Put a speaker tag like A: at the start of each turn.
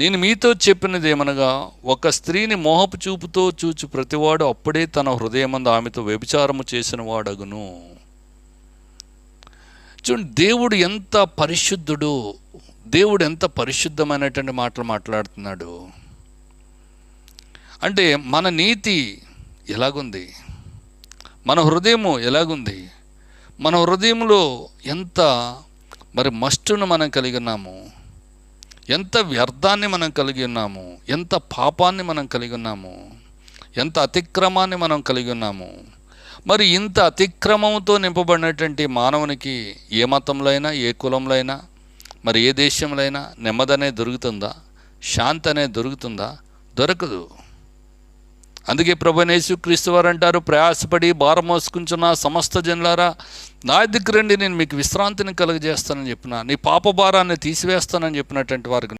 A: నేను మీతో చెప్పినది ఏమనగా ఒక స్త్రీని మోహపు చూపుతో చూచు ప్రతివాడు అప్పుడే తన హృదయమందు ఆమెతో వ్యభిచారము చేసిన వాడగును చూడండి దేవుడు ఎంత పరిశుద్ధుడు దేవుడు ఎంత పరిశుద్ధమైనటువంటి మాటలు మాట్లాడుతున్నాడు. అంటే మన నీతి ఎలాగుంది? మన హృదయము ఎలాగుంది? మన హృదయంలో ఎంత మరి మస్టును మనం కలిగి ఉన్నాము? ఎంత వ్యర్థాన్ని మనం కలిగి ఉన్నాము? ఎంత పాపాన్ని మనం కలిగి ఉన్నాము? ఎంత అతిక్రమాన్ని మనం కలిగి ఉన్నాము? మరి ఇంత అతిక్రమంతో నింపబడినటువంటి మానవునికి ఏ మతంలో అయినా ఏ కులంలో అయినా మరి ఏ దేశంలో అయినా నెమ్మదనే దొరుకుతుందా? శాంతి అనేది దొరుకుతుందా? దొరకదు. అందుకే ప్రభనేసు క్రీస్తు వారు అంటారు ప్రయాసపడి భారం మోసుకుంటున్న సమస్త జనులారా నా దగ్గర నేను మీకు విశ్రాంతిని కలుగజేస్తానని చెప్పిన నీ పాప భారాన్ని తీసివేస్తానని చెప్పినటువంటి వారికి